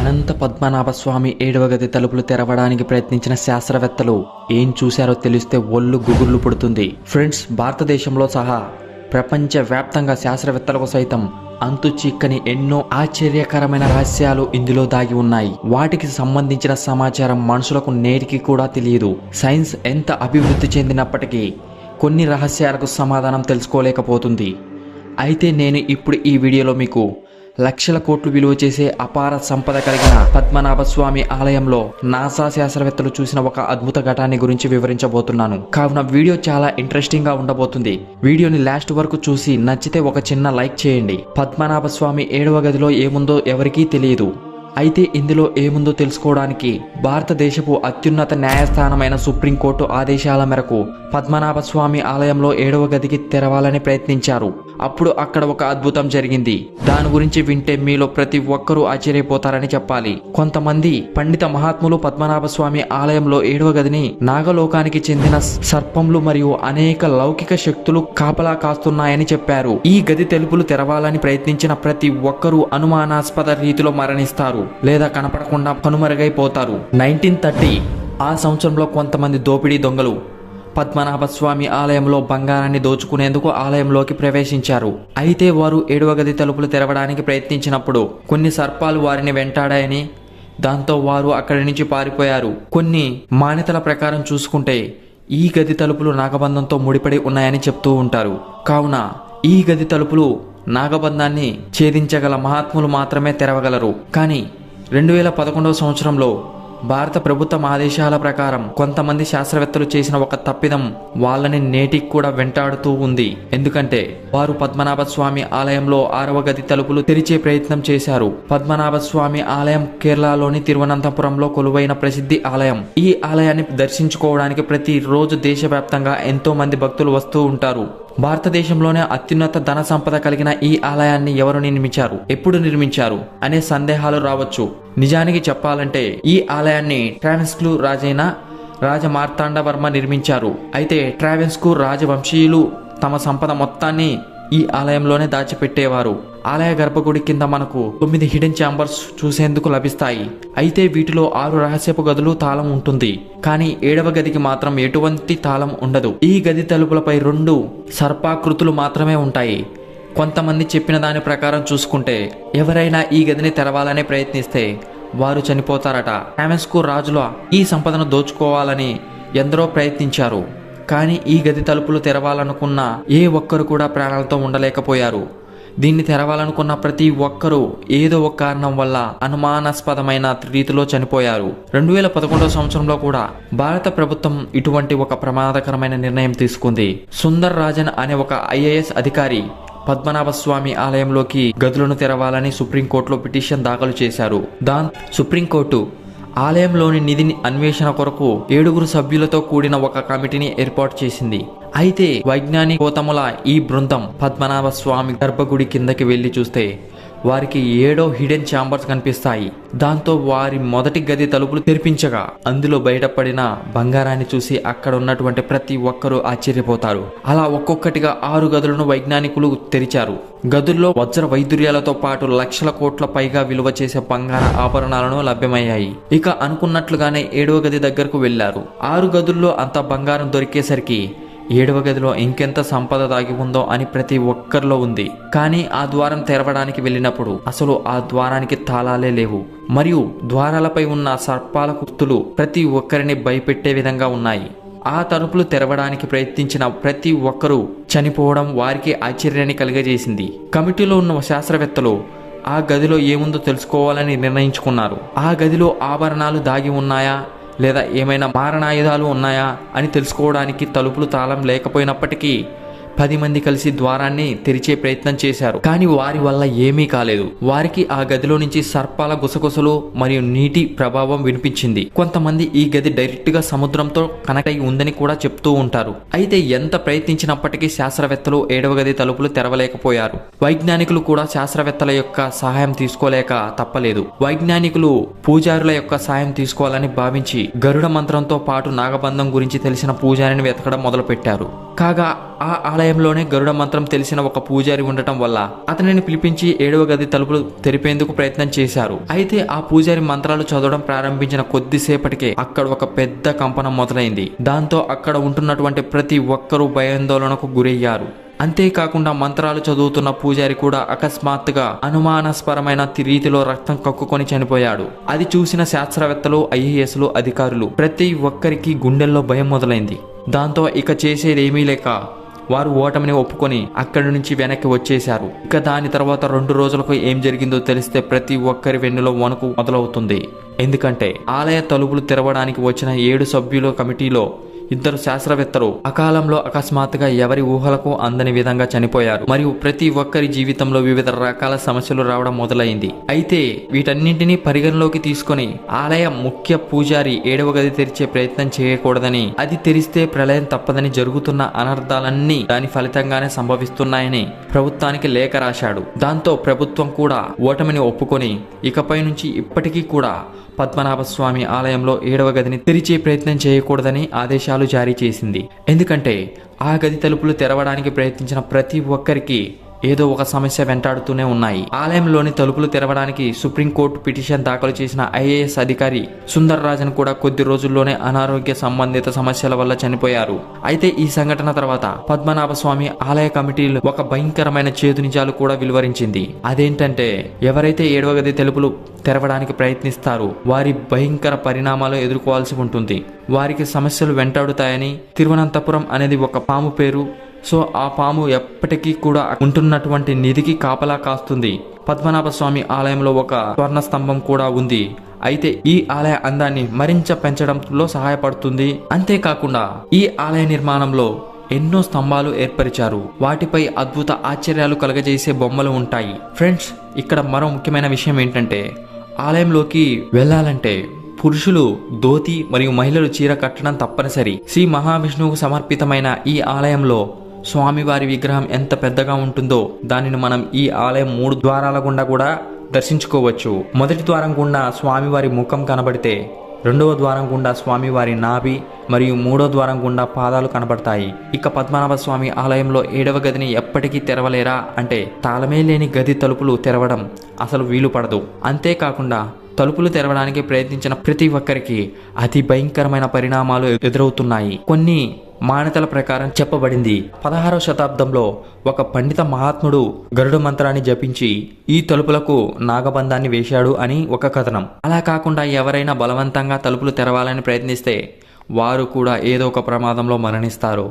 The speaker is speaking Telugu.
అనంత పద్మనాభ స్వామి ఏడవ గది తలుపులు తెరవడానికి ప్రయత్నించిన శాస్త్రవేత్తలు ఏం చూశారో తెలిస్తే ఒళ్ళు గుగుర్లు పుడుతుంది. ఫ్రెండ్స్ భారతదేశంలో సహా ప్రపంచ వ్యాప్తంగా శాస్త్రవేత్తలకు సైతం అంతు చిక్కని ఎన్నో ఆశ్చర్యకరమైన రహస్యాలు ఇందులో దాగి ఉన్నాయి. వాటికి సంబంధించిన సమాచారం మనుషులకు నేటికి కూడా తెలియదు. సైన్స్ ఎంత అభివృద్ధి చెందినప్పటికీ కొన్ని రహస్యాలకు సమాధానం తెలుసుకోలేకపోతుంది. అయితే నేను ఇప్పుడు ఈ వీడియోలో మీకు లక్షల కోట్లు విలువ చేసే అపార సంపద కలిగిన పద్మనాభ స్వామి ఆలయంలో నాసా శాస్త్రవేత్తలు చూసిన ఒక అద్భుత ఘటాన్ని గురించి వివరించబోతున్నాను. కావున వీడియో చాలా ఇంట్రెస్టింగ్గా ఉండబోతుంది. వీడియోని లాస్ట్ వరకు చూసి నచ్చితే ఒక చిన్న లైక్ చేయండి. పద్మనాభ స్వామి ఏడవ గదిలో ఏముందో ఎవరికీ తెలియదు. అయితే ఇందులో ఏముందో తెలుసుకోవడానికి భారతదేశపు అత్యున్నత న్యాయస్థానమైన సుప్రీంకోర్టు ఆదేశాల మేరకు పద్మనాభ స్వామి ఆలయంలో ఏడవ గదికి తెరవాలని ప్రయత్నించారు. అప్పుడు అక్కడ ఒక అద్భుతం జరిగింది. దాని గురించి వింటే మీలో ప్రతి ఒక్కరూ ఆశ్చర్యపోతారని చెప్పాలి. కొంతమంది పండిత మహాత్ములు పద్మనాభ స్వామి ఆలయంలో ఏడవ గదిని నాగలోకానికి చెందిన సర్పంలు మరియు అనేక లౌకిక శక్తులు కాపలా కాస్తున్నాయని చెప్పారు. ఈ గది తెలుపులు తెరవాలని ప్రయత్నించిన ప్రతి ఒక్కరూ అనుమానాస్పద రీతిలో మరణిస్తారు. లేదా కనపడకుండా కనుమరుగైపోతారు. నైన్టీన్ థర్టీ ఆ సంవత్సరంలో కొంతమంది దోపిడీ దొంగలు పద్మనాభ స్వామి ఆలయంలో బంగారాన్ని దోచుకునేందుకు ఆలయంలోకి ప్రవేశించారు. అయితే వారు ఏడవ గది తలుపులు తెరవడానికి ప్రయత్నించినప్పుడు కొన్ని సర్పాలు వారిని వెంటాడాయని దాంతో వారు అక్కడి నుంచి పారిపోయారు. కొన్ని మాన్యతల ప్రకారం చూసుకుంటే ఈ గది తలుపులు నాగబంధంతో ముడిపడి ఉన్నాయని చెప్తూ ఉంటారు. కావున ఈ గది తలుపులు నాగబంధాన్ని ఛేదించగల మహాత్ములు మాత్రమే తెరవగలరు. కానీ రెండు వేల పదకొండవ సంవత్సరంలో భారత ప్రభుత్వం ఆదేశాల ప్రకారం కొంతమంది శాస్త్రవేత్తలు చేసిన ఒక తప్పిదం వాళ్ళని నేటికి కూడా వెంటాడుతూ ఉంది. ఎందుకంటే వారు పద్మనాభ స్వామి ఆలయంలో ఆరవ గది తలుపులు తెరిచే ప్రయత్నం చేశారు. పద్మనాభ స్వామి ఆలయం కేరళలోని తిరువనంతపురంలో కొలువైన ప్రసిద్ధి ఆలయం. ఈ ఆలయాన్ని దర్శించుకోవడానికి ప్రతి రోజు దేశవ్యాప్తంగా ఎంతో మంది భక్తులు వస్తూ ఉంటారు. భారతదేశంలోనే అత్యున్నత ధన సంపద కలిగిన ఈ ఆలయాన్ని ఎవరు నిర్మించారు? ఎప్పుడు నిర్మించారు? అనే సందేహాలు రావచ్చు. నిజానికి చెప్పాలంటే ఈ ఆలయాన్ని ట్రావెన్స్క్లు రాజైన రాజ మార్తాండవర్మ నిర్మించారు. అయితే ట్రావెన్స్కు రాజవంశీయులు తమ సంపద మొత్తాన్ని ఈ ఆలయంలోనే దాచిపెట్టేవారు. ఆలయ గర్భగుడి కింద మనకు తొమ్మిది హిడెన్ ఛాంబర్స్ చూసేందుకు లభిస్తాయి. అయితే వీటిలో ఆరు రహస్యపు గదులు తాళం ఉంటుంది. కానీ ఏడవ గదికి మాత్రం ఎటువంటి తాళం ఉండదు. ఈ గది తలుపులపై రెండు సర్పాకృతులు మాత్రమే ఉంటాయి. కొంతమంది చెప్పిన దాని ప్రకారం చూసుకుంటే ఎవరైనా ఈ గదిని తెరవాలని ప్రయత్నిస్తే వారు చనిపోతారట. కు రాజుల ఈ సంపదను దోచుకోవాలని ఎందరో ప్రయత్నించారు. కానీ ఈ గది తలుపులు తెరవాలనుకున్న ఏ ఒక్కరు కూడా ప్రాణాలతో ఉండలేకపోయారు. దీన్ని తెరవాలనుకున్న ప్రతి ఒక్కరూ ఏదో ఒక కారణం వల్ల అనుమానాస్పదమైన రీతిలో చనిపోయారు. రెండు వేల పదకొండవ సంవత్సరంలో కూడా భారత ప్రభుత్వం ఇటువంటి ఒక ప్రమాదకరమైన నిర్ణయం తీసుకుంది. సుందర్ రాజన్ అనే ఒక ఐఏఎస్ అధికారి పద్మనాభ స్వామి ఆలయంలోకి గదులను తెరవాలని సుప్రీంకోర్టులో పిటిషన్ దాఖలు చేశారు. దాన్ సుప్రీంకోర్టు ఆలయంలోని నిధిని అన్వేషణ కొరకు ఏడుగురు సభ్యులతో కూడిన ఒక కమిటీని ఏర్పాటు చేసింది. అయితే వైజ్ఞానికోతముల ఈ బృందం పద్మనాభ స్వామి గర్భగుడి కిందకి వెళ్ళి చూస్తే వారికి ఏడో హిడెన్ ఛాంబర్స్ కనిపిస్తాయి. దాంతో వారి మొదటి గది తలుపులు తెరిపించగా అందులో బయటపడిన బంగారాన్ని చూసి అక్కడ ఉన్నటువంటి ప్రతి ఒక్కరూ ఆశ్చర్యపోతారు. అలా ఒక్కొక్కటిగా ఆరు గదులను వైజ్ఞానికులు తెరిచారు. గదుల్లో వజ్ర వైదుర్యాలతో పాటు లక్షల కోట్ల పైగా విలువ చేసే బంగార ఆభరణాలను లభ్యమయ్యాయి. ఇక అనుకున్నట్లుగానే ఏడవ గది దగ్గరకు వెళ్ళారు ఆరు గదుల్లో అంత బంగారం దొరికేసరికి ఏడవ గదిలో ఇంకెంత సంపద దాగి ఉందో అని ప్రతి ఒక్కరిలో ఉంది. కానీ ఆ ద్వారం తెరవడానికి వెళ్ళినప్పుడు అసలు ఆ ద్వారానికి తాళాలే లేవు. మరియు ద్వారాలపై ఉన్న సర్పాల గుర్తులు ప్రతి ఒక్కరిని భయపెట్టే విధంగా ఉన్నాయి. ఆ తలుపులు తెరవడానికి ప్రయత్నించిన ప్రతి ఒక్కరూ చనిపోవడం వారికి ఆశ్చర్యాన్ని కలిగజేసింది. కమిటీలో ఉన్న శాస్త్రవేత్తలు ఆ గదిలో ఏముందో తెలుసుకోవాలని నిర్ణయించుకున్నారు. ఆ గదిలో ఆభరణాలు దాగి ఉన్నాయా? లేదా ఏమైనా మారణాయుధాలు ఉన్నాయా అని తెలుసుకోవడానికి తలుపులు తాళం లేకపోయినప్పటికీ పది మంది కలిసి ద్వారాన్ని తెరిచే ప్రయత్నం చేశారు. కానీ వారి వల్ల ఏమీ కాలేదు. వారికి ఆ గదిలో నుంచి సర్పాల గుసగుసలు మరియు నీటి ప్రభావం వినిపించింది. కొంతమంది ఈ గది డైరెక్ట్గా సముద్రంతో కనెక్ట్ అయి ఉందని కూడా చెప్తూ ఉంటారు. అయితే ఎంత ప్రయత్నించినప్పటికీ శాస్త్రవేత్తలు ఏడవ గది తలుపులు తెరవలేకపోయారు. వైజ్ఞానికులు కూడా శాస్త్రవేత్తల యొక్క సహాయం తీసుకోలేక తప్పలేదు. వైజ్ఞానికులు పూజారుల యొక్క సహాయం తీసుకోవాలని భావించి గరుడ మంత్రంతో పాటు నాగబంధం గురించి తెలిసిన పూజారిని వెతకడం మొదలుపెట్టారు. కాగా ఆ ఆలయంలోనే గరుడ మంత్రం తెలిసిన ఒక పూజారి ఉండటం వల్ల అతనిని పిలిపించి ఏడవ గది తలుపులు తెరిపేందుకు ప్రయత్నం చేశారు. అయితే ఆ పూజారి మంత్రాలు చదవడం ప్రారంభించిన కొద్దిసేపటికే అక్కడ ఒక పెద్ద కంపనం మొదలైంది. దాంతో అక్కడ ఉంటున్నటువంటి ప్రతి ఒక్కరూ భయాందోళనకు గురయ్యారు. అంతేకాకుండా మంత్రాలు చదువుతున్న పూజారి కూడా అకస్మాత్తుగా అనుమానాస్పరమైన రీతిలో రక్తం కక్కుకొని చనిపోయాడు. అది చూసిన శాస్త్రవేత్తలు ఐఏఎస్లు అధికారులు ప్రతి ఒక్కరికి గుండెల్లో భయం మొదలైంది. దాంతో ఇక చేసేదేమీ లేక వారు ఓటమిని ఒప్పుకొని అక్కడి నుంచి వెనక్కి వచ్చేశారు. ఇక దాని తర్వాత రెండు రోజులకు ఏం జరిగిందో తెలిస్తే ప్రతి ఒక్కరి వెన్నులో వణుకు మొదలవుతుంది. ఎందుకంటే ఆలయ తలుపులు తెరవడానికి వచ్చిన ఏడు సభ్యుల కమిటీలో ఇద్దరు శాస్త్రవేత్తలు. అకాలంలో అకస్మాత్తుగా ఎవరి ఊహలకు అందని విధంగా చనిపోయారు. మరియు ప్రతి ఒక్కరి జీవితంలో వివిధ రకాల సమస్యలు రావడం మొదలైంది. అయితే వీటన్నింటినీ పరిగణలోకి తీసుకొని ఆలయ ముఖ్య పూజారి ఏడవ గది తెరిచే ప్రయత్నం చేయకూడదని అది తెరిస్తే ప్రళయం తప్పదని జరుగుతున్న అనర్థాలన్నీ దాని ఫలితంగానే సంభవిస్తున్నాయని ప్రభుత్వానికి లేఖ రాశాడు. దాంతో ప్రభుత్వం కూడా ఓటమిని ఒప్పుకొని ఇకపై నుంచి ఇప్పటికీ కూడా పద్మనాభ స్వామి ఆలయంలో ఏడవ గదిని తెరిచే ప్రయత్నం చేయకూడదని ఆదేశాలు జారీ చేసింది. ఎందుకంటే ఆ గది తలుపులు తెరవడానికి ప్రయత్నించిన ప్రతి ఒక్కరికి ఏదో ఒక సమస్య వెంటాడుతూనే ఉన్నాయి. ఆలయంలోని తలుపులు తెరవడానికి సుప్రీంకోర్టు పిటిషన్ దాఖలు చేసిన ఐఏఎస్ అధికారి సుందర్ రాజన్ కూడా కొద్ది రోజుల్లోనే అనారోగ్య సంబంధిత సమస్యల వల్ల చనిపోయారు. అయితే ఈ సంఘటన తర్వాత పద్మనాభ స్వామి ఆలయ కమిటీలు ఒక భయంకరమైన చేదు నిజాలు కూడా వెలువరించింది. అదేంటంటే ఎవరైతే ఏడవ గది తలుపులు తెరవడానికి ప్రయత్నిస్తారు వారి భయంకర పరిణామాలు ఎదుర్కోవాల్సి ఉంటుంది. వారికి సమస్యలు వెంటాడుతాయని తిరువనంతపురం అనేది ఒక పాము పేరు సో ఆ పాము ఎప్పటికీ కూడా ఉంటున్నటువంటి నిధికి కాపలా కాస్తుంది. పద్మనాభ స్వామి ఆలయంలో ఒక స్వర్ణ స్తంభం కూడా ఉంది. అయితే ఈ ఆలయ అందాన్ని మరింత పెంచడంలో సహాయపడుతుంది. అంతేకాకుండా ఈ ఆలయ నిర్మాణంలో ఎన్నో స్తంభాలు ఏర్పరిచారు. వాటిపై అద్భుత ఆశ్చర్యాలు కలగజేసే బొమ్మలు ఉంటాయి. ఫ్రెండ్స్ ఇక్కడ మరో ముఖ్యమైన విషయం ఏంటంటే ఆలయంలోకి వెళ్ళాలంటే పురుషులు ధోతి మరియు మహిళలు చీర కట్టడం తప్పనిసరి. శ్రీ మహావిష్ణువుకు సమర్పితమైన ఈ ఆలయంలో స్వామివారి విగ్రహం ఎంత పెద్దగా ఉంటుందో దానిని మనం ఈ ఆలయం మూడు ద్వారాల గుండా కూడా దర్శించుకోవచ్చు. మొదటి ద్వారం గుండా స్వామివారి ముఖం కనబడితే రెండవ ద్వారం గుండా స్వామివారి నాభి మరియు మూడో ద్వారం గుండా పాదాలు కనబడతాయి. ఇక పద్మనాభ స్వామి ఆలయంలో ఏడవ గదిని ఎప్పటికీ తెరవలేరా అంటే తాళమే లేని గది తలుపులు తెరవడం అసలు వీలు పడదు. అంతేకాకుండా తలుపులు తెరవడానికి ప్రయత్నించిన ప్రతి ఒక్కరికి అతి భయంకరమైన పరిణామాలు ఎదురవుతున్నాయి. కొన్ని మాన్యతల ప్రకారం చెప్పబడింది. పదహారవ శతాబ్దంలో ఒక పండిత మహాత్ముడు గరుడ మంత్రాన్ని జపించి ఈ తలుపులకు నాగబంధాన్ని వేశాడు అని ఒక కథనం. అలా కాకుండా ఎవరైనా బలవంతంగా తలుపులు తెరవాలని ప్రయత్నిస్తే వారు కూడా ఏదో ఒక ప్రమాదంలో మరణిస్తారు.